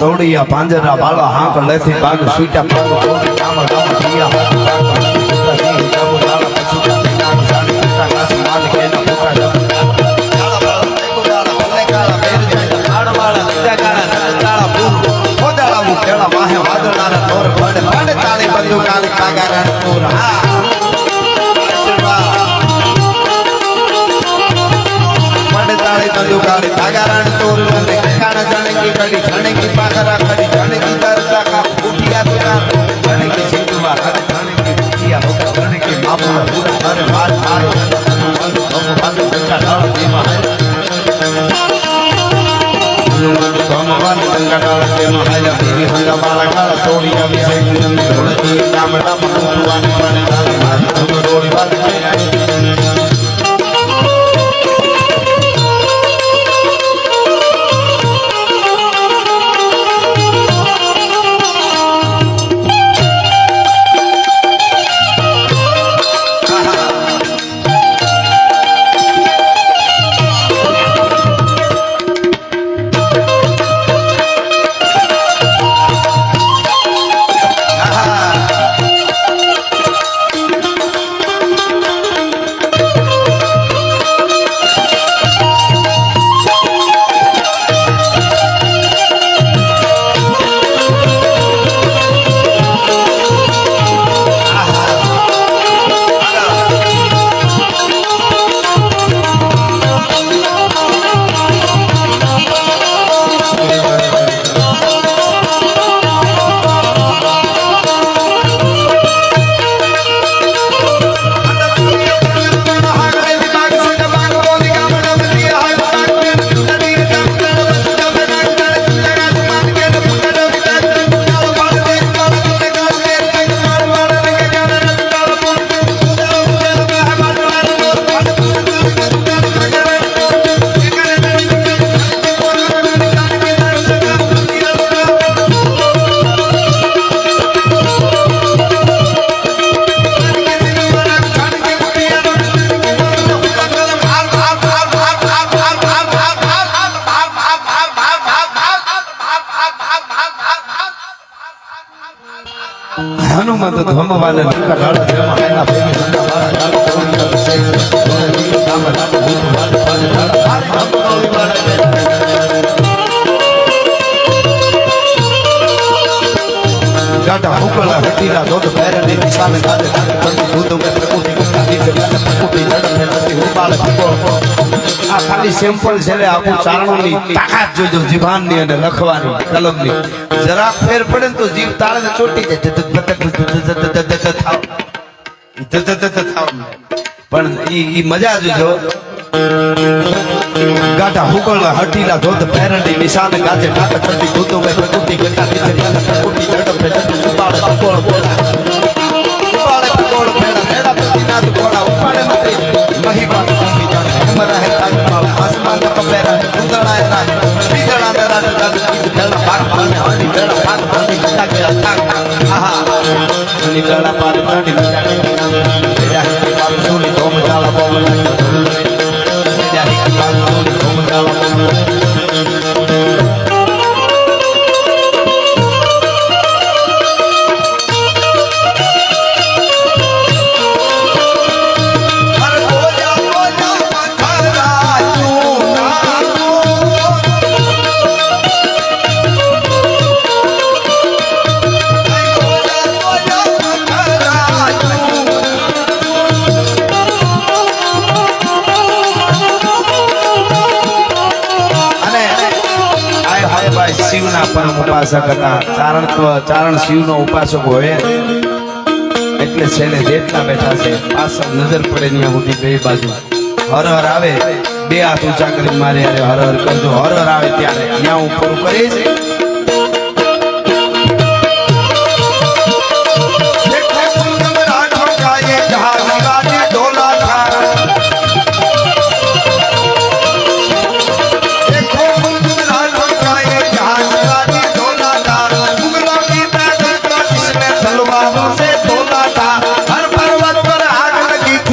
તોડિયા પાંજરા બાળવા હાંક લેથી બાગ સુઈટા પાગ તોડી કામ કામ દિયા વાદળા તોર ભડ ભડ તાળી કાગારા તોર કરી કરી જાણકી પાખરા કરી જાણકી દરતા કા ઉઠિયા દુરા જાણકી સિંધવા કર જાણકી ઉઠિયા હો જાણકી બાપુ પૂરા હર વાત મારો ભગવાન ગંગા ડાળ તેમાં ભગવાન ગંગા ડાળ તેમાં હાલ દેવી હંગા બાળા કાળ તોડી આવી છે. ગુણમ ધોળતી રામ રામ, ભગવાન પણ ડાળ મારું ધોળી વાત ધમ ધમ વાને ધમકા ગાટા હુકલા હટીલા દોડ પહેરને નિશાન ગાદે ગાદે પંડી દૂધ મે પ્રકૃતિ ગુંડા દીધે ગાદે પ્રકૃતિ જડ ફેરતી ઉપાળ પીકો આ ખાલી સેમ્પલ છે લે આપું ચારણોની તાકાત જોજો જીભાનની અને લખવાની કલમની જરા ફેર પડે ને તો જીભ તાળે ચોટી જાય પણ ઈ મજા જોજો ગાટા હુકળવા હટીલા ધોધ પેરંડી નિશાન ગાજે ટાટ ચડતી ગુતો મે પ્રકૃતિ ગંગા નીચે યાદ પ્રકૃતિ જડ પે ઉપાડ પકોળ બોલા ઉપાડ પરમ ઉપાસક હતા. ચારણ ચારણ શિવનો ઉપાસક હોય. એટલે છેલ્લે જેટલા બેઠા છે, પાછળ નજર પડે ત્યાં સુધી બે બાજુ. હર હર આવે. બે હાથ ઊંચા કરી મારે હર હર કરજો. હર હર આવે ત્યારે. ત્યાં હું પૂરું કરીશ.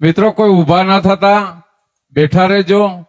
મિત્રો કોઈ ઊભા ના થતા બેઠા રહેજો.